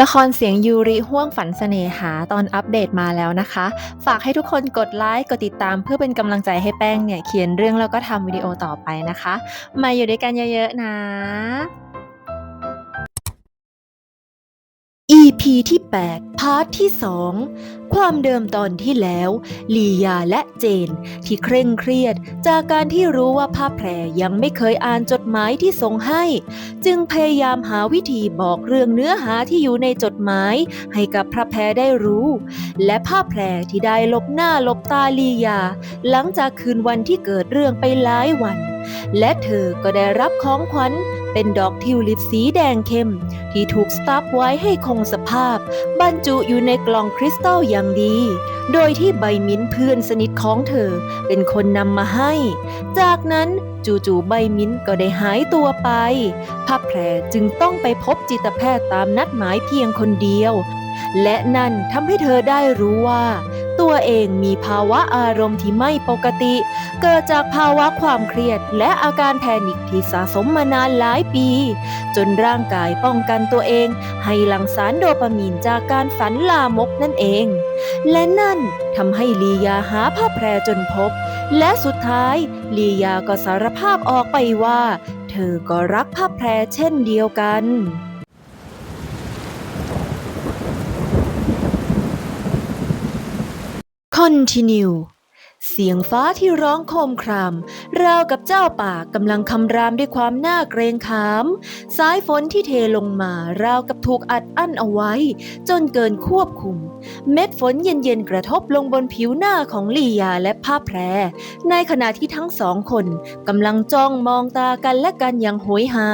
ละครเสียงยูริห่วงฝันเสน่หาตอนอัปเดตมาแล้วนะคะ ฝากให้ทุกคนกดไลค์กดติดตามเพื่อเป็นกำลังใจให้แป้งเนี่ยเขียนเรื่องแล้วก็ทำวิดีโอต่อไปนะคะ มาอยู่ด้วยกันเยอะๆนะ EP ที่ 8 พาร์ทที่ 2 ความเดิมตอนที่แล้ว ลียาและเจน ที่เคร่งเครียด จากการที่รู้ว่าผ้าแพรยังไม่เคยอ่านจดหมายที่ส่งให้ จึงพยายามหาวิธีบอกเรื่องเนื้อหาที่อยู่ในจดหมาย ให้กับพระแพรได้รู้ และผ้าแพรที่ได้ลบหน้าลบตาลียา หลังจากคืนวันที่เกิดเรื่องไปหลายวัน และเธอก็ได้รับของขวัญ เป็นดอกทิวลิปสีแดงเข้ม ที่ถูกสตัฟไว้ให้คงสภาพ บรรจุอยู่ในกล่องคริสตัลอย่างดี โดยที่ใบมิ้นเพื่อนสนิทของเธอ เป็นคนนำมาให้ จากนั้นจู่ๆใบมิ้นก็ได้หายตัวไปพับแพรจึงต้องไปพบจิตแพทย์ตามนัดหมายเพียงคนเดียว และนั่นทำให้เธอได้รู้ว่า ตัวเองมีภาวะอารมณ์ที่ไม่ปกติ เกิดจากภาวะความเครียดและอาการแพนิคที่สะสมมานานหลายปี จนร่างกายป้องกันตัวเอง ให้หลั่งสารโดปามีนจากการฝันลามกนั่นเอง และนั่นทำให้ลียาหาผ้าแพรจนพบ และสุดท้ายลียาก็สารภาพออกไปว่า เธอก็รักผ้าแพรเช่นเดียวกัน Continue เสียงฟ้าที่ร้องโคมครามราวกับเจ้าป่ากำลังคำรามด้วยความน่าเกรงขาม สายฝนที่เทลงมาราวกับถูกอัดอั้นเอาไว้ จนเกินควบคุม เม็ดฝนเย็นๆกระทบลงบนผิวหน้าของลียาและผ้าแพร ในขณะที่ทั้งสองคนกำลังจ้องมองตากันและกันอย่างโหยหา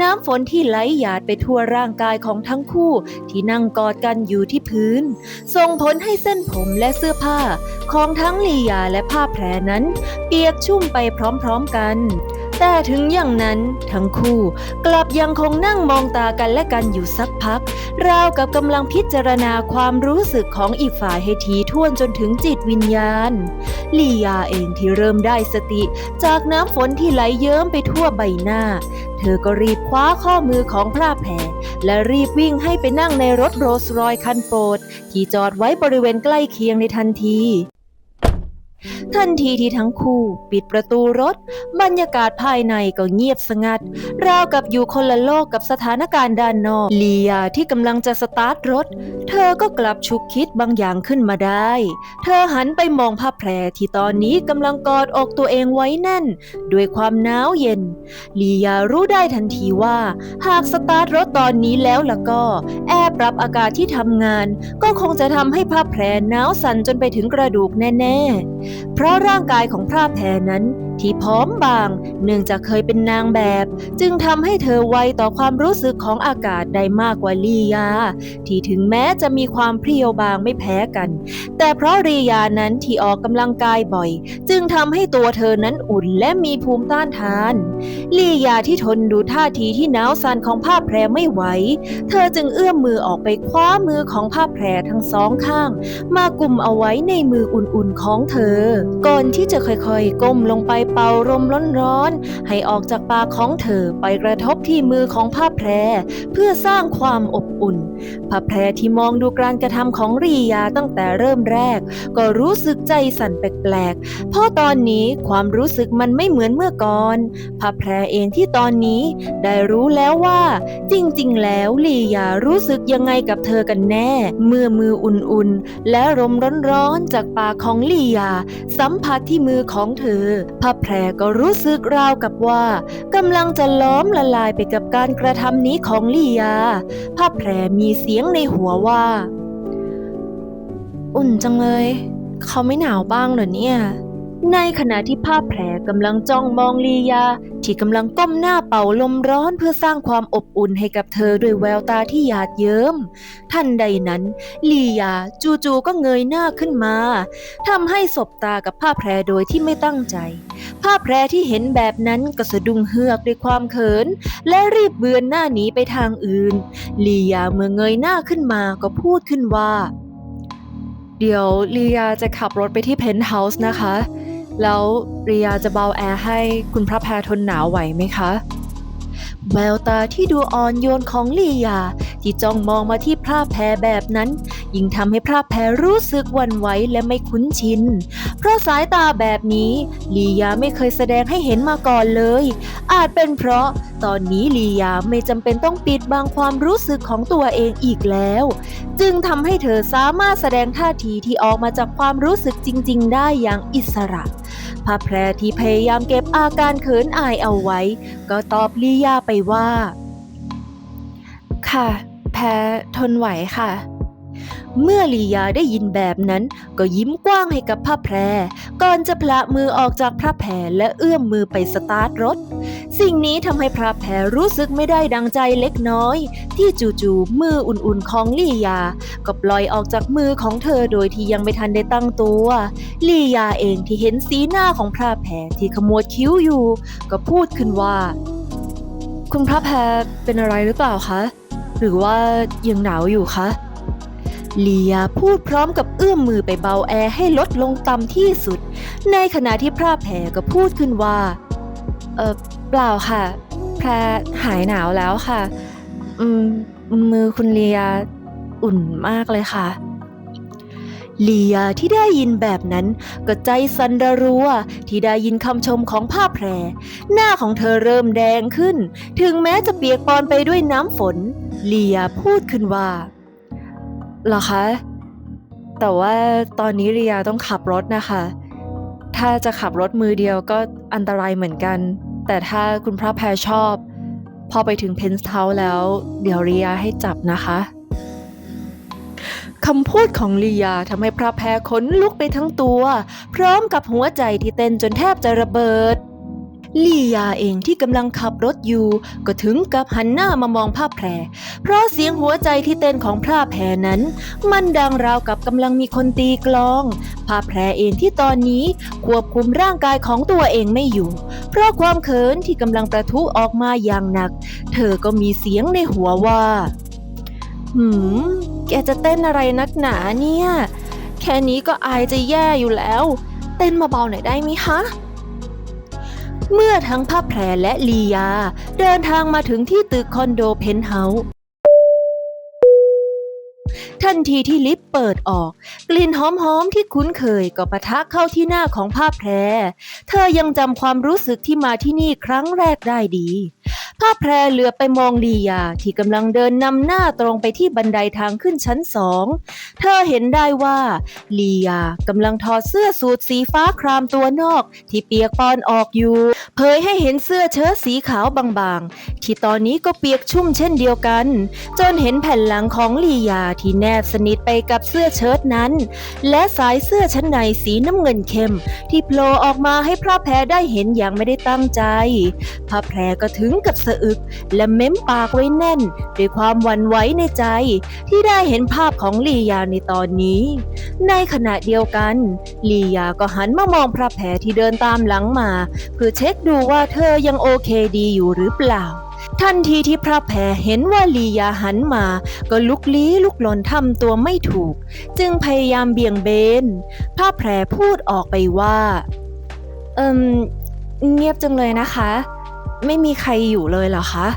น้ำฝนที่ไหลหยาดไปทั่วร่างกายของทั้งคู่ที่นั่งกอดกันอยู่ที่พื้น ส่งผลให้เส้นผมและเสื้อผ้าของทั้งลียาและผ้าแพรนั้น เปียกชุ่มไปพร้อมๆกัน แต่ถึงอย่างนั้นทั้งคู่กลับยังคงนั่งมองตากันและกันอยู่สักพัก ราวกับกำลังพิจารณาความรู้สึกของอีกฝ่ายให้ทีท่วนจนถึงจิตวิญญาณ ลียาเองที่เริ่มได้สติ จากน้ำฝนที่ไหลเยิ้มไปทั่วใบหน้า เธอก็รีบคว้าข้อมือของพระแพรและรีบวิ่งให้ไปนั่งในรถโรลส์รอยคันโปรด ที่จอดไว้บริเวณใกล้เคียงในทันที ทันทีที่ทั้งคู่ปิดประตูรถ บรรยากาศภายในก็เงียบสงัด ราวกับอยู่คนละโลกกับสถานการณ์ด้านนอก ลียาที่กำลังจะสตาร์ทรถ เธอก็กลับฉุกคิดบางอย่างขึ้นมาได้ เธอหันไปมองผ้าแพรที่ตอนนี้กำลังกอดอกตัวเองไว้แน่น ด้วยความหนาวเย็น ลียารู้ได้ทันทีว่า หากสตาร์ทรถตอนนี้แล้วล่ะก็ แอร์ปรับอากาศที่ทำงาน ก็คงจะทำให้ผ้าแพรหนาวสั่นจนไปถึงกระดูกแน่ ๆเพราะร่างกายของพระแพรนั้น ที่พร้อมบาง เนื่องจากเคยเป็นนางแบบ จึงทำให้เธอไวต่อความรู้สึกของอากาศได้มากกว่าลียา ที่ถึงแม้จะมีความเพรียวบางไม่แพ้กัน แต่เพราะลียานั้นที่ออกกำลังกายบ่อย จึงทำให้ตัวเธอนั้นอุ่นและมีภูมิต้านทาน ลียาที่ทนดูท่าทีที่หนาวสั่นของผ้าแพรไม่ไหว เธอจึงเอื้อมมือออกไปคว้ามือของผ้าแพรทั้งสองข้าง มากุมเอาไว้ในมืออุ่นๆของเธอ ก่อนที่จะค่อยๆก้มลงไปเป่าลมร้อนๆให้ออกจากปากของเธอไปกระทบที่มือของผ้าแพร เพื่อสร้างความอบ อุ่นผ้าแพรที่มองดูการกระทำของรียาตั้งแต่เริ่มแรก ก็รู้สึกใจสั่นแปลกๆ เพราะตอนนี้ความรู้สึกมันไม่เหมือนเมื่อก่อนผ้าแพรเองที่ตอนนี้ได้รู้แล้วว่า จริงๆ แล้วลียารู้สึกยังไงกับเธอกันแน่ เมื่อมืออุ่นๆ และลมร้อนๆ จากปากของลียา สัมผัสที่มือของเธอผ้าแพรก็รู้สึกราวกับว่ากำลังจะล้อมละลายไปกับการกระทำนี้ของลียาผ้าแพรมีเสียงในหัวว่า อุ่นจังเลย เขาไม่หนาวบ้างเหรอเนี่ย ในขณะที่ผ้าแพรกำลังจ้องมองลียา ที่กำลังก้มหน้าเป่าลมร้อนเพื่อสร้างความอบอุ่นให้กับเธอด้วยแววตาที่หยาดเยิ้มทันใดนั้น ลียาจู่ๆก็เงยหน้าขึ้นมาทำให้สบตากับผ้าแพรโดยที่ไม่ตั้งใจ ผ้าแพรที่เห็นแบบนั้นก็สะดุ้งเฮือกด้วยความเขิน และรีบเบือนหน้าหนีไปทางอื่น ลียาเมื่อเงยหน้าขึ้นมาก็พูดขึ้นว่า เดี๋ยวลียาจะขับรถไปที่เพนท์เฮาส์นะคะ แล้วรียาจะเบาแอร์ให้คุณพระแพรทนหนาวไหวไหมคะ แววตาที่ดูอ่อนโยนของลียาที่จ้องมองมาที่พระแพรแบบนั้น ยิ่งทำให้พระแพรรู้สึกวันไหวและไม่คุ้นชิน เพราะสายตาแบบนี้ลียาไม่เคยแสดงให้เห็นมาก่อนเลย อาจเป็นเพราะตอนนี้ลียาไม่จำเป็นต้องปิดบังความรู้สึกของตัวเองอีกแล้ว จึงทำให้เธอสามารถแสดงท่าทีที่ออกมาจากความรู้สึกจริง ๆ ได้อย่างอิสระพระแพรที่พยายามเก็บอาการเขินอายเอาไว้ ก็ตอบลียาไปว่า ค่ะ แพ้ทนไหวค่ะ เมื่อลียาได้ยินแบบนั้น ก็ยิ้มกว้างให้กับพระแพร ก่อนจะพละมือออกจากพระแพรและเอื้อมมือไปสตาร์ทรถ สิ่งนี้ทำให้พระแพรรู้สึกไม่ได้ดังใจเล็กน้อย ที่จู่ๆมืออุ่นๆของลียา ก็ปล่อยออกจากมือของเธอโดยที่ยังไม่ทันได้ตั้งตัวลียาเองที่เห็นสีหน้าของพระแพรที่ขมวดคิ้วอยู่ ก็พูดขึ้นว่า คุณพระแพรเป็นอะไรหรือเปล่าคะ หรือว่ายังหนาวอยู่คะเลียพูดพร้อมกับเอื้อมมือไปเบาแอร์ให้ลดลงต่ำที่สุด ในขณะที่พระแผลก็พูดขึ้นว่า เออเปล่าค่ะ แพรหายหนาวแล้วค่ะ อืม มือคุณเลียอุ่นมากเลยค่ะ ลียาที่ได้ยินแบบนั้น ก็ใจสั่นระรัวที่ได้ยินคำชมของผ้าแพร หน้าของเธอเริ่มแดงขึ้น ถึงแม้จะเปียกปอนไปด้วยน้ำฝน ลียาพูดขึ้นว่าเหรอคะ แต่ว่าตอนนี้ลียาต้องขับรถนะคะ ถ้าจะขับรถมือเดียวก็อันตรายเหมือนกัน แต่ถ้าคุณพระแพรชอบ พอไปถึงเพนส์เทาแล้ว เดี๋ยวลียาให้จับนะคะำพูดของลียาทำให้พระแพรขนลุกไปทั้งตัว พร้อมกับหัวใจที่เต้นจนแทบจะระเบิดลียาเองที่กำลังขับรถอยู่ ก็ถึงกับหันหน้ามามองผ้าแพร เพราะเสียงหัวใจที่เต้นของพระแพรนั้น มันดังราวกับกำลังมีคนตีกลองผ้าแพรเองที่ตอนนี้ควบคุมร่างกายของตัวเองไม่อยู่ เพราะความเขินที่กำลังประทุออกมาอย่างหนัก เธอก็มีเสียงในหัวว่า หืม แกจะเต้นอะไรนักหนาเนี่ย แค่นี้ก็อายจะแย่อยู่แล้ว เต้นมาเบาหน่อยได้ไหมยคะเมื่อทั้งผ้าแพรและลียา เดินทางมาถึงที่ตึกคอนโดเพนท์เฮาส์ ทันทีที่ลิฟต์เปิดออก กลิ่นหอมๆที่คุ้นเคยก็ปะทะเข้าที่หน้าของภาแพร เธอยังจำความรู้สึกที่มาที่นี่ครั้งแรกได้ดีภาแพรเหลือไปมองลียาที่กำลังเดินนำหน้าตรงไปที่บันไดทางขึ้นชั้นสอง เธอเห็นได้ว่าลียากำลังถอดเสื้อสูทสีฟ้าครามตัวนอก ที่เปียกปอนออกอยู่ เผยให้เห็นเสื้อเชิ้ตสีขาวบางๆ ที่ตอนนี้ก็เปียกชุ่มเช่นเดียวกัน จนเห็นแผ่นหลังของลียาที่แนบสนิทไปกับเสื้อเชิ้ตนั้น และสายเสื้อชั้นในสีน้ำเงินเข้ม ที่โผล่ออกมาให้พระแพรได้เห็นอย่างไม่ได้ตั้งใจ พระแพรก็ถึงกับสะอึก และเม้มปากไว้แน่น ด้วยความหวั่นไหวในใจ ที่ได้เห็นภาพของลียาในตอนนี้ ในขณะเดียวกัน ลียาก็หันมามองพระแพรที่เดินตามหลังมา เพื่อเช็คดูว่าเธอยังโอเคดีอยู่หรือเปล่า ทันทีที่พระแพรเห็นว่าลียาหันมา ก็ลุกลี้ลุกลนทำตัวไม่ถูก จึงพยายามเบี่ยงเบน พระแพรพูดออกไปว่า เอิมเงียบจังเลยนะคะ ไม่มีใครอยู่เลยเหรอคะ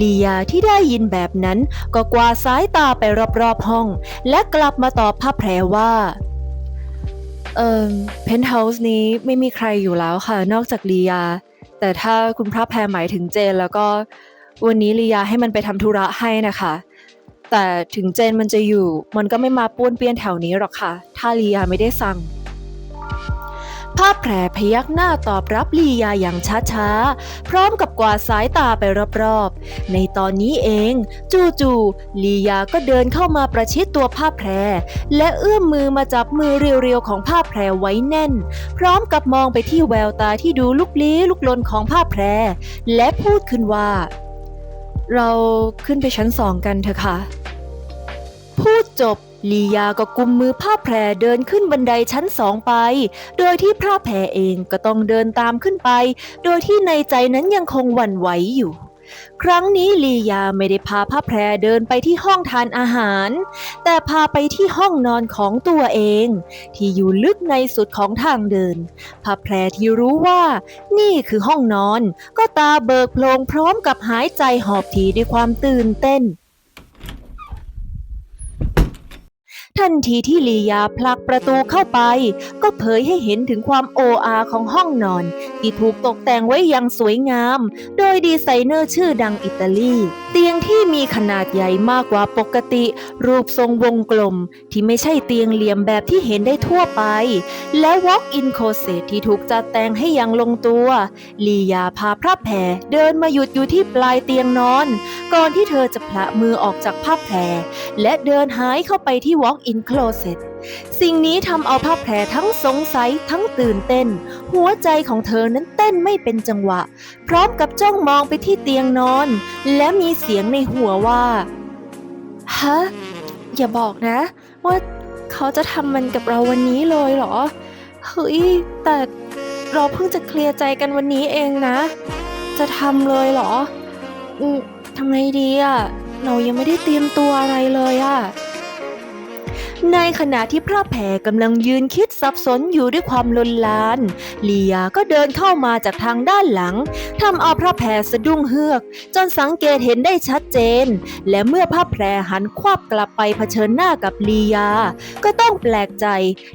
ลียาที่ได้ยินแบบนั้นก็กวาดสายตาไปรอบๆห้อง และกลับมาตอบพระแพรว่า เอ่อเพนท์เฮาส์นี้ไม่มีใครอยู่แล้วค่ะ นอกจากลียา แต่ถ้าคุณพระแพรหมายถึงเจน แล้วก็วันนี้ลียาให้มันไปทำธุระให้นะคะ แต่ถึงเจนมันจะอยู่ มันก็ไม่มาป้วนเปี้ยนแถวนี้หรอกค่ะ ถ้าลียาไม่ได้สั่งาพแพรพยักหน้าตอบรับลียาอย่างช้าๆ พร้อมกับกวาดสายตาไปรอบๆ ในตอนนี้เอง จู่ๆลียาก็เดินเข้ามาประชิดตัวภาแพร และเอื้อมมือมาจับมือเรียวๆของภาแพรไว้แน่น พร้อมกับมองไปที่แววตาที่ดูลุกลี้ลุกลนของภาแพร และพูดขึ้นว่า เราขึ้นไปชั้นสองกันเถอะค่ะ พูดจบ ลียาก็กุมมือผ้าแพรเดินขึ้นบันไดชั้นสองไป โดยที่พระแพรเองก็ต้องเดินตามขึ้นไป โดยที่ในใจนั้นยังคงหวั่นไหวอยู่ ครั้งนี้ลียาไม่ได้พาผ้าแพรเดินไปที่ห้องทานอาหาร แต่พาไปที่ห้องนอนของตัวเอง ที่อยู่ลึกในสุดของทางเดินผ้าแพรที่รู้ว่า นี่คือห้องนอน ก็ตาเบิกโพลงพร้อมกับหายใจหอบถี่ด้วยความตื่นเต้น ทันทีที่ลียาผลักประตูเข้าไป ก็เผยให้เห็นถึงความโออาของห้องนอน ที่ถูกตกแต่งไว้อย่างสวยงาม โดยดีไซเนอร์ชื่อดังอิตาลี ตียงที่มีขนาดใหญ่มากกว่าปกติ รูปทรงวงกลมที่ไม่ใช่เตียงเหลี่ยมแบบที่เห็นได้ทั่วไป และ Walk-in closet ที่ถูกจัดแต่งให้อย่างลงตัวลียาพาพระแพรเดินมาหยุดอยู่ที่ปลายเตียงนอน ก่อนที่เธอจะพละมือออกจากผ้าแพรและเดินหายเข้าไปที่ Walk-in closet สิ่งนี้ทำเอาผ้าแพรทั้งสงสัยทั้งตื่นเต้น หัวใจของเธอนั้นเต้นไม่เป็นจังหวะ พร้อมกับจ้องมองไปที่เตียงนอน และมีเสียงในหัวว่าฮะอย่าบอกนะ ว่าเขาจะทำมันกับเราวันนี้เลยเหรอ เฮ้ย แต่เราเพิ่งจะเคลียร์ใจกันวันนี้เองนะ จะทำเลยเหรอ อืมทำไงดีอะเรายังไม่ได้เตรียมตัวอะไรเลยอะ ในขณะที่พระแผ่กำลังยืนคิดสับสนอยู่ด้วยความลนลานลียาก็เดินเข้ามาจากทางด้านหลังทำเอาพระแผ่สะดุ้งเฮือก จนสังเกตเห็นได้ชัดเจน และเมื่อพระแพรหันควับกลับไปเผชิญหน้ากับลียา ก็ต้องแปลกใจ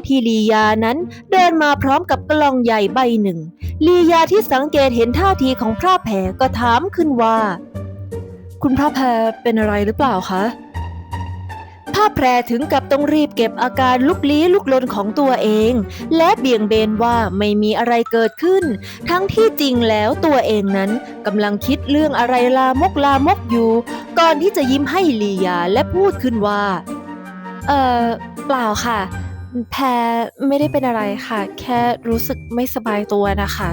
ที่ลียานั้นเดินมาพร้อมกับกล่องใหญ่ใบหนึ่งลียาที่สังเกตเห็นท่าทีของพระแพรก็ถามขึ้นว่า คุณพระแพรเป็นอะไรหรือเปล่าคะ พระแพรถึงกับต้องรีบเก็บอาการลุกลี้ลุกลนของตัวเอง และเบี่ยงเบนว่าไม่มีอะไรเกิดขึ้น ทั้งที่จริงแล้วตัวเองนั้นกำลังคิดเรื่องอะไรลามกลามกอยู่ ก่อนที่จะยิ้มให้ลียาและพูดขึ้นว่า เออเปล่าค่ะ แพรไม่ได้เป็นอะไรค่ะ แค่รู้สึกไม่สบายตัวนะคะ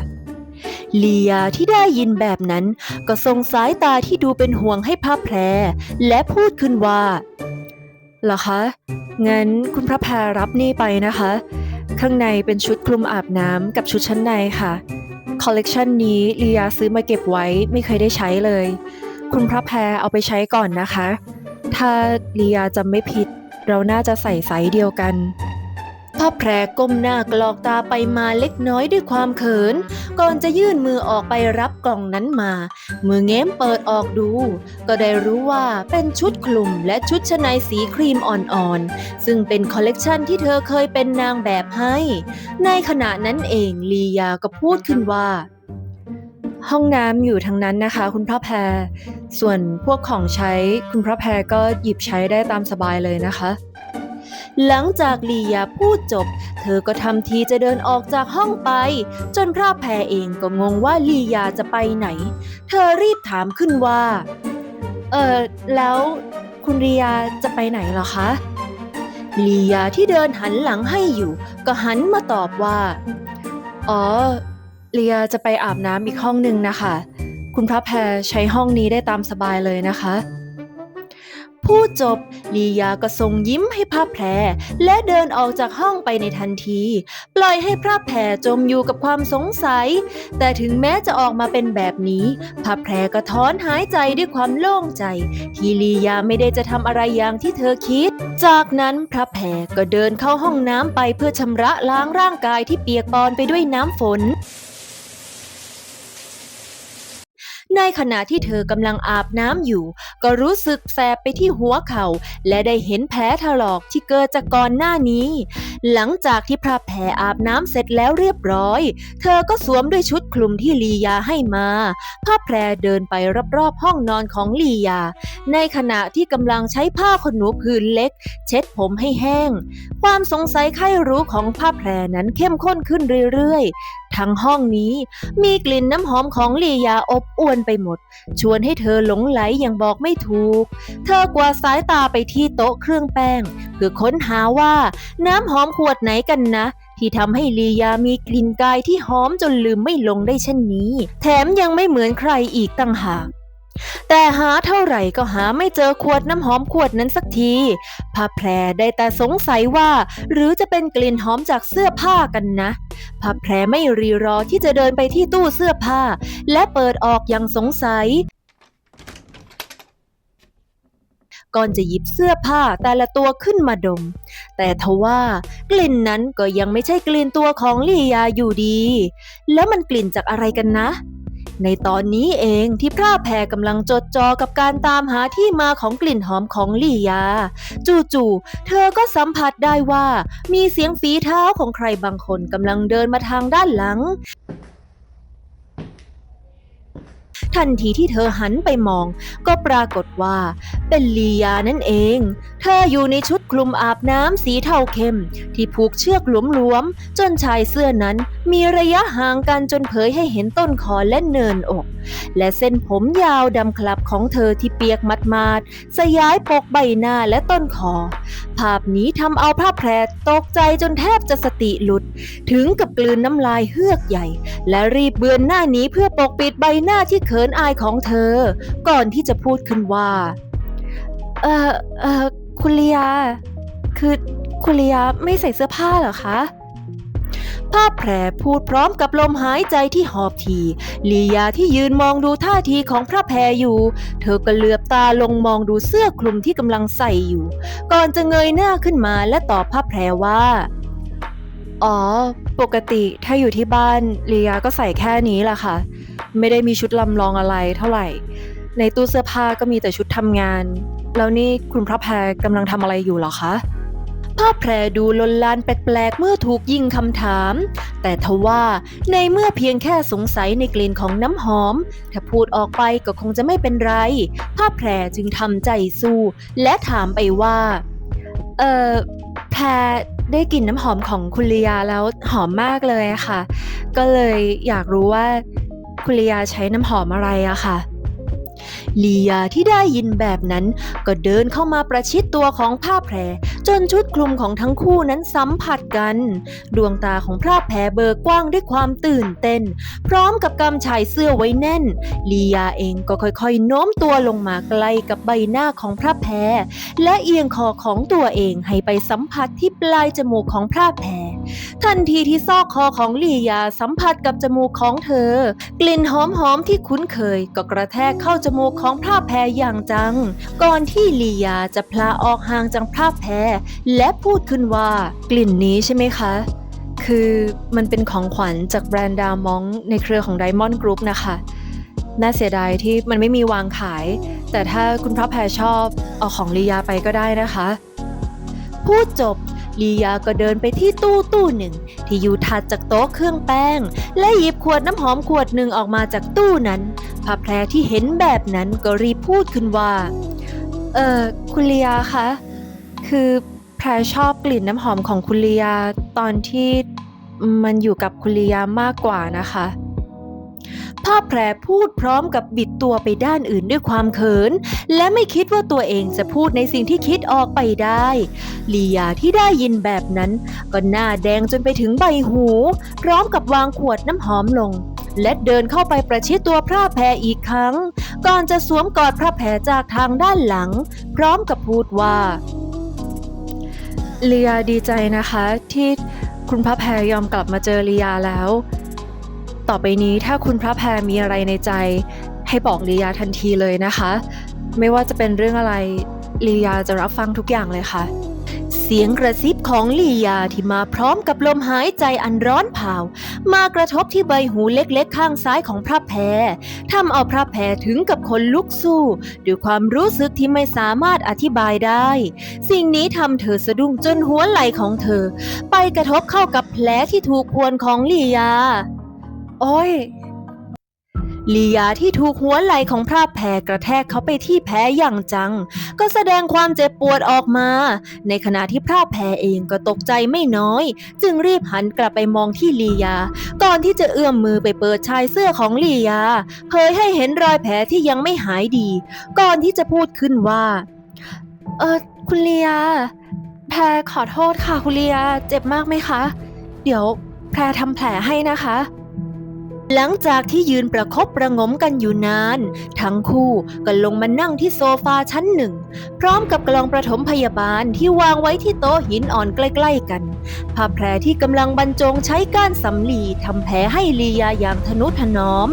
ลียาที่ได้ยินแบบนั้น ก็ส่งสายตาที่ดูเป็นห่วงให้พระแพรและพูดขึ้นว่า เหรอคะ งั้นคุณพระแพรรับนี่ไปนะคะ ข้างในเป็นชุดคลุมอาบน้ำกับชุดชั้นในค่ะ คอลเลกชันนี้ลียาซื้อมาเก็บไว้ไม่เคยได้ใช้เลย คุณพระแพรเอาไปใช้ก่อนนะคะ ถ้าลียาจำไม่ผิด เราน่าจะใส่ไซส์เดียวกัน พระแพรก้มหน้ากลอกตาไปมาเล็กน้อยด้วยความเขิน ก่อนจะยื่นมือออกไปรับกล่องนั้นมา มือแง้มเปิดออกดู ก็ได้รู้ว่าเป็นชุดคลุมและชุดชั้นในสีครีมอ่อนๆ ซึ่งเป็นคอลเลกชันที่เธอเคยเป็นนางแบบให้ ในขณะนั้นเองลียาก็พูดขึ้นว่าห้องน้ำอยู่ทางนั้นนะคะ คุณพระแพร ส่วนพวกของใช้คุณพระแพรก็หยิบใช้ได้ตามสบายเลยนะคะ หลังจากลียาพูดจบ เธอก็ทำทีจะเดินออกจากห้องไป จนพระแพรเองก็งงว่าลียาจะไปไหน เธอรีบถามขึ้นว่า เออแล้วคุณลียาจะไปไหนหรอคะลียาที่เดินหันหลังให้อยู่ ก็หันมาตอบว่า อ๋อเลียจะไปอาบน้ำอีกห้องหนึ่งนะคะ คุณพระแพรใช้ห้องนี้ได้ตามสบายเลยนะคะ พูดจบ ลียาก็ส่งยิ้มให้พระแพร และเดินออกจากห้องไปในทันที ปล่อยให้พระแพรจมอยู่กับความสงสัย แต่ถึงแม้จะออกมาเป็นแบบนี้พระแพรก็ถอนหายใจด้วยความโล่งใจ ที่ลียาไม่ได้จะทำอะไรอย่างที่เธอคิด จากนั้นพระแพรก็เดินเข้าห้องน้ำไปเพื่อชำระล้างร่างกายที่เปียกปอนไปด้วยน้ำฝน ในขณะที่เธอกำลังอาบน้ำอยู่ ก็รู้สึกแสบไปที่หัวเขา่า และได้เห็นแผลถลอกที่เกิดจากก่อนหน้านี้ หลังจากที่พระแพรอาบน้ำเสร็จแล้วเรียบร้อย เธอก็สวมด้วยชุดคลุมที่ลียาให้มาพระแพรเดินไปรอบๆห้องนอนของลียา ในขณะที่กำลังใช้ผ้าขนหนูผืนเล็ก เช็ดผมให้แห้ง ความสงสัยใครรู้ของพระแพรนั้นเข้มข้นขึ้นเรื่อยๆ ทั้งห้องนี้มีกลิ่นน้ำหอมของลียาอบอวนไปหมด ชวนให้เธอหลงไหลอย่างบอกไม่ถูก เธอกวาดสายตาไปที่โต๊ะเครื่องแป้ง เพื่อค้นหาว่าน้ำหอมขวดไหนกันนะ ที่ทำให้ลียามีกลิ่นกายที่หอมจนลืมไม่ลงได้เช่นนี้ แถมยังไม่เหมือนใครอีกตั้งหาก แต่หาเท่าไหร่ก็หาไม่เจอขวดน้ำหอมขวดนั้นสักทีพระแพรได้แต่สงสัยว่า หรือจะเป็นกลิ่นหอมจากเสื้อผ้ากันนะพระแพรไม่รีรอที่จะเดินไปที่ตู้เสื้อผ้า และเปิดออกอย่างสงสัยก่อนจะหยิบเสื้อผ้าแต่ละตัวขึ้นมาดม แต่ทว่ากลิ่นนั้นก็ยังไม่ใช่กลิ่นตัวของลียาอยู่ดี แล้วมันกลิ่นจากอะไรกันนะ ในตอนนี้เองที่พระแพรกำลังจดจ่อกับการตามหาที่มาของกลิ่นหอมของลี่ยา จู่ๆเธอก็สัมผัสได้ว่า มีเสียงฝีเท้าของใครบางคนกำลังเดินมาทางด้านหลัง ทันทีที่เธอหันไปมอง ก็ปรากฏว่าเป็นลียานั่นเอง เธออยู่ในชุดคลุมอาบน้ำสีเทาเข้ม ที่ผูกเชือกหลวมๆจนชายเสื้อนั้นมีระยะห่างกันจนเผยให้เห็นต้นคอและเนินอก และเส้นผมยาวดำคลับของเธอที่เปียกมัดมาดๆสยายปกใบหน้าและต้นคอ ภาพนี้ทำเอาพระแพรตกใจจนแทบจะสติหลุด ถึงกับกลืนน้ำลายเฮือกใหญ่ และรีบเบือนหน้าหนีเพื่อปกปิดใบหน้าที่เขินอายของเธอ ก่อนที่จะพูดขึ้นว่า เออเออคุณเลีย คือคุณเลียไม่ใส่เสื้อผ้าเหรอคะภาพแพรพูดพร้อมกับลมหายใจที่หอบทีลียาที่ยืนมองดูท่าทีของพระแพรอยู่ เธอก็เหลือบตาลงมองดูเสื้อคลุมที่กำลังใส่อยู่ ก่อนจะเงยหน้าขึ้นมาและตอบพระแพรว่า อ๋อ ปกติถ้าอยู่ที่บ้านลียาก็ใส่แค่นี้แหละค่ะ ไม่ได้มีชุดลำลองอะไรเท่าไหร่ ในตู้เสื้อผ้าก็มีแต่ชุดทำงาน แล้วนี่คุณพระแพรกำลังทำอะไรอยู่หรอคะพระแพรดูลนลานแปลกๆเมื่อถูกยิงคำถาม แต่ทว่าในเมื่อเพียงแค่สงสัยในกลิ่นของน้ำหอม ถ้าพูดออกไปก็คงจะไม่เป็นไรพระแพรจึงทำใจสู้ และถามไปว่า เออแพรได้กลิ่นน้ำหอมของคุณลียาแล้วหอมมากเลยค่ะ ก็เลยอยากรู้ว่า คุณลียาใช้น้ำหอมอะไรอะค่ะลียาที่ได้ยินแบบนั้นก็เดินเข้ามาประชิดตัวของผ้าแพร จนชุดคลุมของทั้งคู่นั้นสัมผัสกัน ดวงตาของพระแพรเบิกกว้างด้วยความตื่นเต้น พร้อมกับกำชายเสื้อไว้แน่นลียาเองก็ค่อยๆโน้มตัวลงมาใกล้กับใบหน้าของพระแพร และเอียงคอของตัวเองให้ไปสัมผัสที่ปลายจมูกของพระแพร ทันทีที่ซอกคอของลียาสัมผัสกับจมูกของเธอ กลิ่นหอมๆที่คุ้นเคย ก็กระแทกเข้าจมูกของพระแพรอย่างจัง ก่อนที่ลียาจะพลาออกห่างจากพระแพรและพูดขึ้นว่ากลิ่นนี้ใช่ไหมคะ คือมันเป็นของขวัญจากแบรนด์ดามองในเครือของ Diamond Group นะคะน่าเสียดายที่มันไม่มีวางขาย แต่ถ้าคุณพระแพรชอบ เอาของลียาไปก็ได้นะคะ พูดจบ ลียาก็เดินไปที่ตู้ตู้หนึ่ง ที่อยู่ถัดจากโต๊ะเครื่องแป้ง และหยิบขวดน้ำหอมขวดหนึ่งออกมาจากตู้นั้นพระแพรที่เห็นแบบนั้นก็รีบพูดขึ้นว่า เออคุณลียาคะ คือแพรชอบกลิ่นน้ำหอมของคุณลียาตอนที่มันอยู่กับคุณลียามากกว่านะคะ ภาแพรพูดพร้อมกับบิดตัวไปด้านอื่นด้วยความเขิน และไม่คิดว่าตัวเองจะพูดในสิ่งที่คิดออกไปได้ลียาที่ได้ยินแบบนั้น ก็หน้าแดงจนไปถึงใบหู พร้อมกับวางขวดน้ำหอมลง และเดินเข้าไปประชิดตัวพระแพรอีกครั้ง ก่อนจะสวมกอดพระแพรจากทางด้านหลัง พร้อมกับพูดว่าเลียดีใจนะคะ ที่คุณพระแพรยอมกลับมาเจอลียาแล้ว ต่อไปนี้ถ้าคุณพระแพรมีอะไรในใจ ให้บอกลียาทันทีเลยนะคะ ไม่ว่าจะเป็นเรื่องอะไรลียาจะรับฟังทุกอย่างเลยค่ะ เสียงกระซิบของลียาที่มาพร้อมกับลมหายใจอันร้อนเผา มากระทบที่ใบหูเล็กๆ ข้างซ้ายของพระแพรทำเอาพระแพรถึงกับคนลุกสู้ด้วยความรู้สึกที่ไม่สามารถอธิบายได้ สิ่งนี้ทำเธอสะดุ้งจนหัวไหล่ของเธอ ไปกระทบเข้ากับแผลที่ถูกพวนของลียา โอ้ยลียาที่ถูกหัวไหล่ของพระแพรกระแทกเขาไปที่แผลอย่างจัง ก็แสดงความเจ็บปวดออกมา ในขณะที่พระแพรเองก็ตกใจไม่น้อย จึงรีบหันกลับไปมองที่ลียา ก่อนที่จะเอื้อมมือไปเปิดชายเสื้อของลียา เผยให้เห็นรอยแผลที่ยังไม่หายดี ก่อนที่จะพูดขึ้นว่า เออคุณลียา แพรขอโทษค่ะคุณลียา เจ็บมากไหมคะ เดี๋ยวแพรทำแผลให้นะคะ หลังจากที่ยืนประคบประงมกันอยู่นาน ทั้งคู่ก็ลงมานั่งที่โซฟาชั้นหนึ่ง พร้อมกับกล่องประถมพยาบาลที่วางไว้ที่โต๊ะหินอ่อนใกล้ๆกันผ้าแพรที่กำลังบรรจงใช้ก้านสำลีทำแผลให้ลียาอย่างทนุถนอม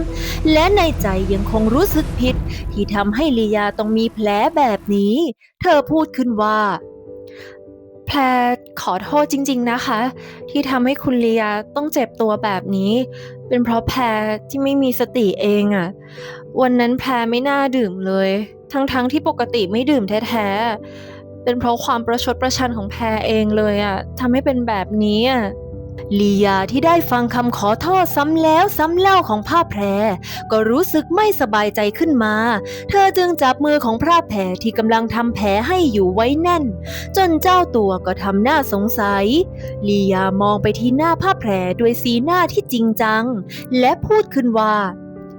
และในใจยังคงรู้สึกผิด ที่ทำให้ลียาต้องมีแผลแบบนี้ เธอพูดขึ้นว่า พรขอโทษจริง ๆนะคะ ที่ทำให้คุณเลียต้องเจ็บตัวแบบนี้ เป็นเพราะแพรที่ไม่มีสติเองอะวันนั้นแพรไม่น่าดื่มเลย ทั้งๆที่ปกติไม่ดื่มแท้ๆเป็นเพราะความประชดประชันของแพรเองเลยอะทำให้เป็นแบบนี้อะ ลียาที่ได้ฟังคำขอโทษซ้ำแล้วซ้ำเล่าของผ้าแพร ก็รู้สึกไม่สบายใจขึ้นมา เธอจึงจับมือของพระแผลที่กำลังทำแผลให้อยู่ไว้แน่น จนเจ้าตัวก็ทำหน้าสงสัย ลียามองไปที่หน้าผ้าแผลด้วยสีหน้าที่จริงจัง และพูดขึ้นว่า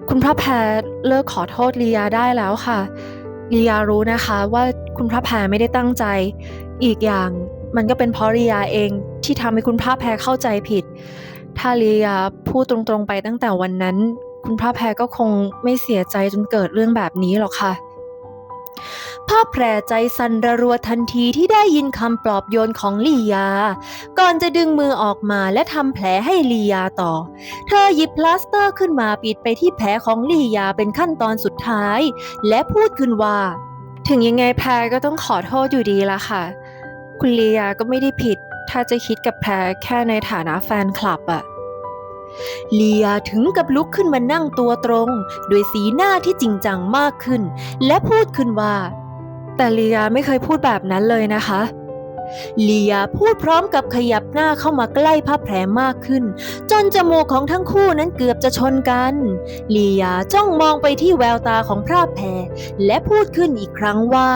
คุณพระแพรเลิกขอโทษลียาได้แล้วค่ะลียารู้นะคะว่าคุณพระแพรไม่ได้ตั้งใจ อีกอย่าง มันก็เป็นเพราะลียาเองที่ทำให้คุณพระแพรเข้าใจผิด ถ้าลียาพูดตรงๆไปตั้งแต่วันนั้น คุณพระแพรก็คงไม่เสียใจจนเกิดเรื่องแบบนี้หรอกค่ะพ่อแพรใจสั่นระรัวทันทีที่ได้ยินคำปลอบโยนของลียา ก่อนจะดึงมือออกมาและทำแผลให้ลียาต่อ เธอหยิบพลาสเตอร์ขึ้นมาปิดไปที่แผลของลียาเป็นขั้นตอนสุดท้าย และพูดขึ้นว่า ถึงยังไงแพรก็ต้องขอโทษอยู่ดีละค่ะ คุณลียาก็ไม่ได้ผิด ถ้าจะคิดกับแพรแค่ในฐานะแฟนคลับอะลียาถึงกับลุกขึ้นมานั่งตัวตรง ด้วยสีหน้าที่จริงจังมากขึ้น และพูดขึ้นว่า แต่ลียาไม่เคยพูดแบบนั้นเลยนะคะลียาพูดพร้อมกับขยับหน้าเข้ามาใกล้ผ้าแผลมากขึ้น จนจมูกของทั้งคู่นั้นเกือบจะชนกันลียาจ้องมองไปที่แววตาของพระแพรและพูดขึ้นอีกครั้งว่า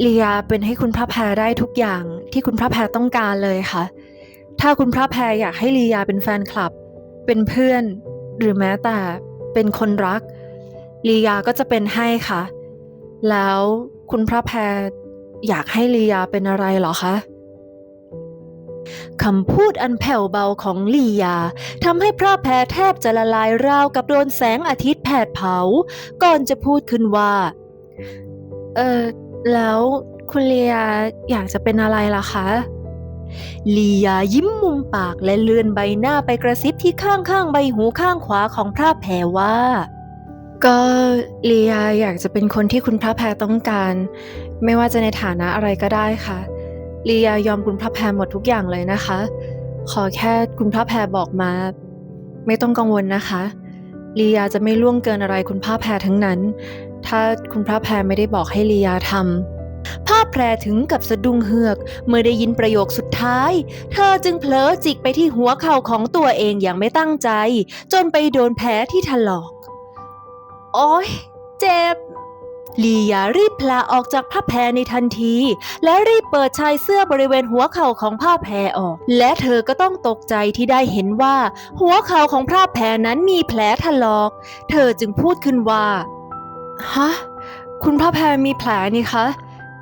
เลียเป็นให้คุณพระแพรได้ทุกอย่างที่คุณพระแพรต้องการเลยค่ะ ถ้าคุณพระแพรอยากให้ลียาเป็นแฟนคลับ เป็นเพื่อน หรือแม้แต่เป็นคนรัก ลียาก็จะเป็นให้ค่ะ แล้วคุณพระแพรอยากให้ลียาเป็นอะไรหรอคะคำพูดอันแผ่วเบาของลียาทำให้พระแพรแทบจะละลายราวกับโดนแสงอาทิตย์แผดเผา ก่อนจะพูดขึ้นว่า เออ แล้วคุณเลียอยากจะเป็นอะไรล่ะคะลียายิ้มมุมปากและเลื่อนใบหน้าไปกระซิบที่ข้างๆใบหูข้างขวาของพระแพรว่า ก็ลียาอยากจะเป็นคนที่คุณพระแพรต้องการ ไม่ว่าจะในฐานะอะไรก็ได้ค่ะลียายอมคุณพระแพรหมดทุกอย่างเลยนะคะ ขอแค่คุณพระแพรบอกมา ไม่ต้องกังวลนะคะลียาจะไม่ล่วงเกินอะไรคุณพระแพรทั้งนั้น ถ้าคุณพระแพรไม่ได้บอกให้ลียาทำภาพแพรถึงกับสะดุ้งเฮือก เมื่อได้ยินประโยคสุดท้าย เธอจึงเผลอจิกไปที่หัวเข่าของตัวเองอย่างไม่ตั้งใจ จนไปโดนแผลที่ถลอกโอ๊ยเจ็บลียารีบพลาออกจากผ้าแพรในทันที และรีบเปิดชายเสื้อบริเวณหัวเข่าของผ้าแพรออก และเธอก็ต้องตกใจที่ได้เห็นว่า หัวเข่าของผ้าแพรนั้นมีแผลถลอก เธอจึงพูดขึ้นว่า ฮะ คุณผ้าแพรมีแผลนี่คะ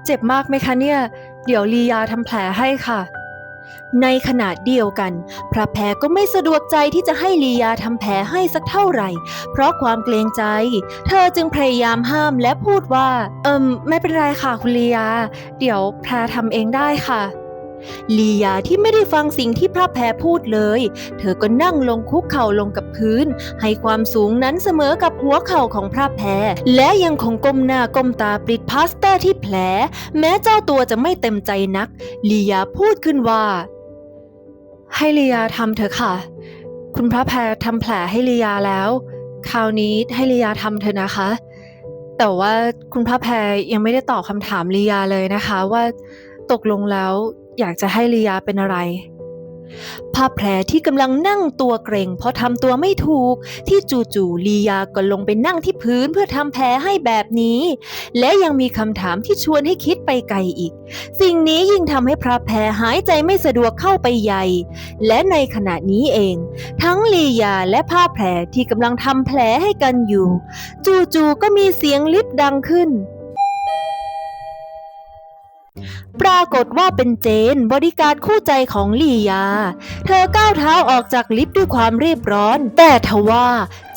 เจ็บมากไหมคะเนี่ย เดี๋ยวลียาทำแผลให้ค่ะ ในขณะเดียวกัน พระแพรก็ไม่สะดวกใจที่จะให้ลียาทำแผลให้สักเท่าไหร่ เพราะความเกรงใจ เธอจึงพยายามห้ามและพูดว่า เอิมไม่เป็นไรค่ะคุณลียา เดี๋ยวแพรทำเองได้ค่ะ ลียาที่ไม่ได้ฟังสิ่งที่พระแพรพูดเลย เธอก็นั่งลงคุกเข่าลงกับพื้น ให้ความสูงนั้นเสมอกับหัวเข่าของพระแพรและยังคงก้มหน้าก้มตาปิดพลาสเตอร์ที่แผล แม้เจ้าตัวจะไม่เต็มใจนัก ลียาพูดขึ้นว่า ให้ลียาทำเถอะค่ะ คุณพระแพรทำแผลให้ลียาแล้ว คราวนี้ให้ลียาทำเถอะนะคะแต่ว่าคุณพระแพรยังไม่ได้ตอบคำถามลียาเลยนะคะ ว่าตกลงแล้ว อยากจะให้ลียาเป็นอะไรภาพแผลที่กำลังนั่งตัวเกรงเพราะทำตัวไม่ถูก ที่จู่ๆลียาก็ลงไปนั่งที่พื้นเพื่อทำแผลให้แบบนี้ และยังมีคำถามที่ชวนให้คิดไปไกลอีก สิ่งนี้ยิ่งทำให้พระแพรหายใจไม่สะดวกเข้าไปใหญ่ และในขณะนี้เอง ทั้งลียาและผ้าแผลที่กำลังทำแผลให้กันอยู่ จู่ๆก็มีเสียงลิฟต์ดังขึ้นปรากฏว่าเป็นเจนบริการคู่ใจของลียา เธอก้าวเท้าออกจากลิฟต์ด้วยความรีบร้อน แต่ทว่า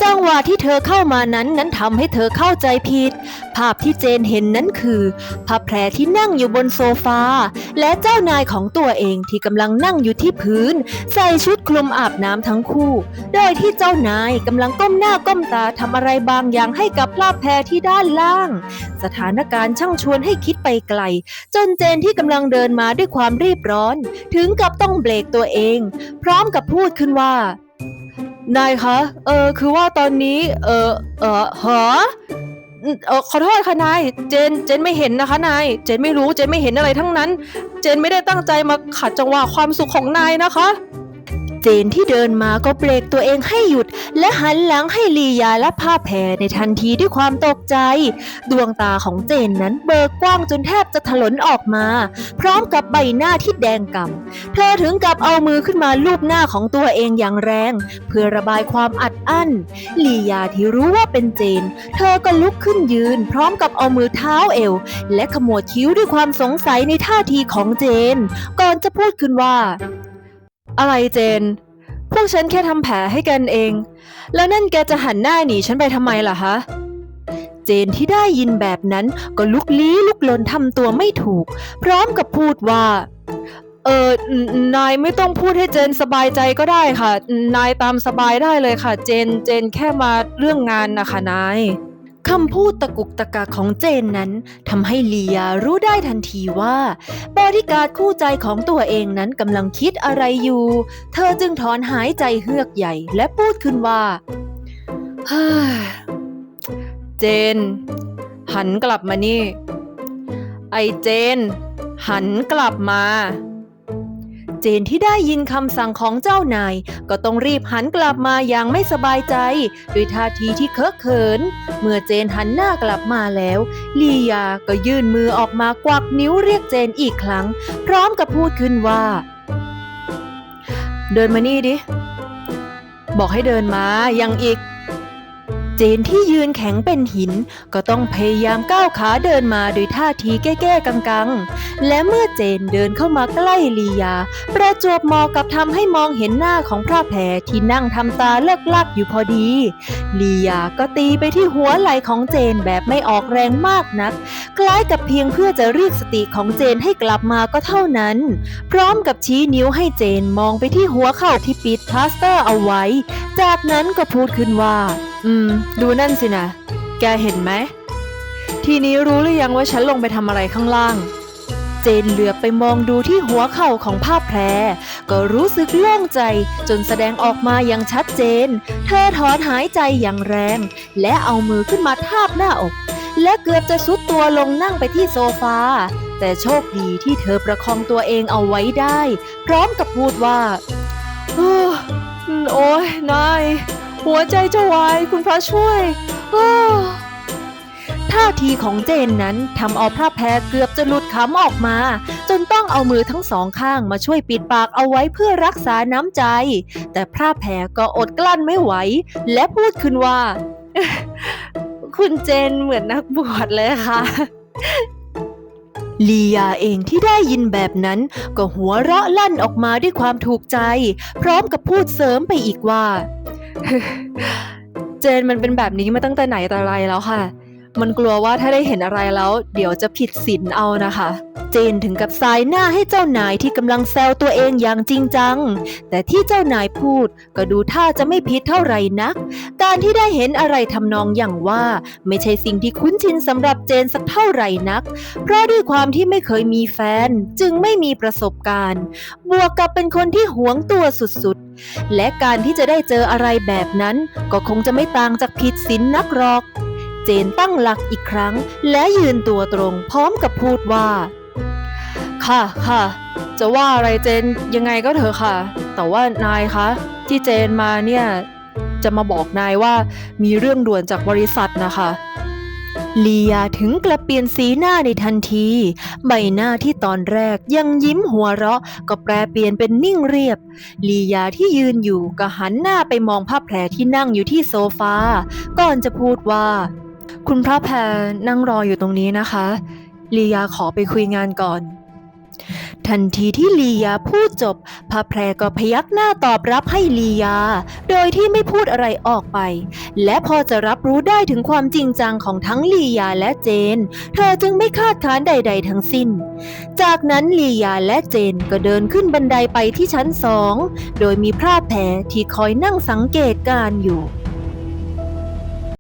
จังหวะที่เธอเข้ามานั้นนั้นทำให้เธอเข้าใจผิด ภาพที่เจนเห็นนั้นคือภาพแพรที่นั่งอยู่บนโซฟา และเจ้านายของตัวเองที่กำลังนั่งอยู่ที่พื้น ใส่ชุดคลุมอาบน้ำทั้งคู่ โดยที่เจ้านายกำลังก้มหน้าก้มตาทำอะไรบางอย่างให้กับภาพแพรที่ด้านล่าง สถานการณ์ช่างชวนให้คิดไปไกล จนเจนที่กำลังเดินมาด้วยความรีบร้อน ถึงกับต้องเบรกตัวเอง พร้อมกับพูดขึ้นว่า นายคะ เออ คือว่าตอนนี้ เออเออหอเออขอโทษค่ะนาย เจน เจนไม่เห็นนะคะนาย เจนไม่รู้ เจนไม่เห็นอะไรทั้งนั้น เจนไม่ได้ตั้งใจมาขัดจังหวะความสุขของนายนะคะ เจนที่เดินมาก็เบรกตัวเองให้หยุด และหันหลังให้ลียาและผ้าแพรในทันทีด้วยความตกใจ ดวงตาของเจนนั้นเบิกกว้างจนแทบจะถลนออกมา พร้อมกับใบหน้าที่แดงก่ำเธอถึงกับเอามือขึ้นมาลูบหน้าของตัวเองอย่างแรง เพื่อระบายความอัดอั้น ลียาที่รู้ว่าเป็นเจน เธอก็ลุกขึ้นยืน พร้อมกับเอามือเท้าเอว และขมวดคิ้วด้วยความสงสัยในท่าทีของเจน ก่อนจะพูดขึ้นว่า อะไรเจน พวกฉันแค่ทำแผลให้กันเอง แล้วนั่นแกจะหันหน้าหนีฉันไปทำไมล่ะฮะเจนที่ได้ยินแบบนั้นก็ลุกลี้ลุกลนทำตัวไม่ถูก พร้อมกับพูดว่า เออนายไม่ต้องพูดให้เจนสบายใจก็ได้ค่ะ นายตามสบายได้เลยค่ะ เจนเจนแค่มาเรื่องงานนะคะนาย คำพูดตะกุกตะกักของเจนนั้นทำให้ลียารู้ได้ทันทีว่าบริการคู่ใจของตัวเองนั้นกำลังคิดอะไรอยู่ เธอจึงถอนหายใจเฮือกใหญ่และพูดขึ้นว่าเฮ้เจน หันกลับมานี่ ไอเจน หันกลับมา เจนที่ได้ยินคำสั่งของเจ้านาย ก็ต้องรีบหันกลับมาอย่างไม่สบายใจ ด้วยท่าทีที่เคอะเขิน เมื่อเจนหันหน้ากลับมาแล้ว ลียาก็ยื่นมือออกมากวักนิ้วเรียกเจนอีกครั้ง พร้อมกับพูดขึ้นว่า เดินมานี่ดิ บอกให้เดินมายังอีก เจนที่ยืนแข็งเป็นหิน ก็ต้องพยายามก้าวขาเดินมาโดยท่าทีแก้ๆกังๆ และเมื่อเจนเดินเข้ามาใกล้ลียา ประจวบเหมาะกับทำให้มองเห็นหน้าของพระแพรที่นั่งทำตาเลิกลักอยู่พอดีลียาก็ตีไปที่หัวไหล่ของเจนแบบไม่ออกแรงมากนัก คล้ายกับเพียงเพื่อจะเรียกสติของเจนให้กลับมาก็เท่านั้น พร้อมกับชี้นิ้วให้เจนมองไปที่หัวเข่าที่ปิดพลาสเตอร์เอาไว้ จากนั้นก็พูดขึ้นว่า อืม ดูนั่นสินะ แกเห็นไหม ทีนี้รู้หรือยังว่าฉันลงไปทำอะไรข้างล่าง เจนเหลือบไปมองดูที่หัวเข่าของภาแพร ก็รู้สึกโล่งใจจนแสดงออกมาอย่างชัดเจน เธอถอนหายใจอย่างแรง และเอามือขึ้นมาทาบหน้าอก และเกือบจะซุดตัวลงนั่งไปที่โซฟา แต่โชคดีที่เธอประคองตัวเองเอาไว้ได้ พร้อมกับพูดว่าอ้โอ้ยนาย หัวใจจะวายคุณพระช่วยท่าทีของเจนนั้นทำเอาพระแพรเกือบจะหลุดขำออกมา จนต้องเอามือทั้งสองข้างมาช่วยปิดปากเอาไว้เพื่อรักษาน้ำใจ แต่พระแพรก็อดกลั้นไม่ไหว และพูดขึ้นว่า คุณเจนเหมือนนักบวชเลยค่ะลียาเองที่ได้ยินแบบนั้น ก็หัวเราะลั่นออกมาด้วยความถูกใจ พร้อมกับพูดเสริมไปอีกว่า เจนมันเป็นแบบนี้มาตั้งแต่ไหนแต่ไรแล้วค่ะ มันกลัวว่าถ้าได้เห็นอะไรแล้ว เดี๋ยวจะผิดศีลเอานะคะเจนถึงกับสายหน้าให้เจ้านายที่กำลังแซวตัวเองอย่างจริงจัง แต่ที่เจ้านายพูดก็ดูท่าจะไม่ผิดเท่าไหร่นัก การที่ได้เห็นอะไรทำนองอย่างว่า ไม่ใช่สิ่งที่คุ้นชินสำหรับเจนสักเท่าไหร่นัก เพราะด้วยความที่ไม่เคยมีแฟน จึงไม่มีประสบการณ์ บวกกับเป็นคนที่หวงตัวสุดๆ และการที่จะได้เจออะไรแบบนั้น ก็คงจะไม่ต่างจากผิดศีลนักหรอก เจนตั้งหลักอีกครั้ง และยืนตัวตรงพร้อมกับพูดว่า ค่ะค่ะ จะว่าอะไรเจนยังไงก็เถอะค่ะ แต่ว่านายคะที่เจนมาเนี่ยจะมาบอกนายว่ามีเรื่องด่วนจากบริษัทนะคะลียาถึงกระเปลี่ยนสีหน้าในทันที ใบหน้าที่ตอนแรกยังยิ้มหัวเราะ ก็แปลเปลี่ยนเป็นนิ่งเรียบ ลียาที่ยืนอยู่ก็หันหน้าไปมองพระแผลที่นั่งอยู่ที่โซฟา ก่อนจะพูดว่า คุณพระแพรนั่งรออยู่ตรงนี้นะคะลียาขอไปคุยงานก่อน ทันทีที่ลียาพูดจบพระแพรก็พยักหน้าตอบรับให้ลียา โดยที่ไม่พูดอะไรออกไป และพอจะรับรู้ได้ถึงความจริงจังของทั้งลียาและเจน เธอจึงไม่คาดค้านใด ๆ ทั้งสิ้น จากนั้นลียาและเจนก็เดินขึ้นบันไดไปที่ชั้นสอง โดยมีพระแพรที่คอยนั่งสังเกตการอยู่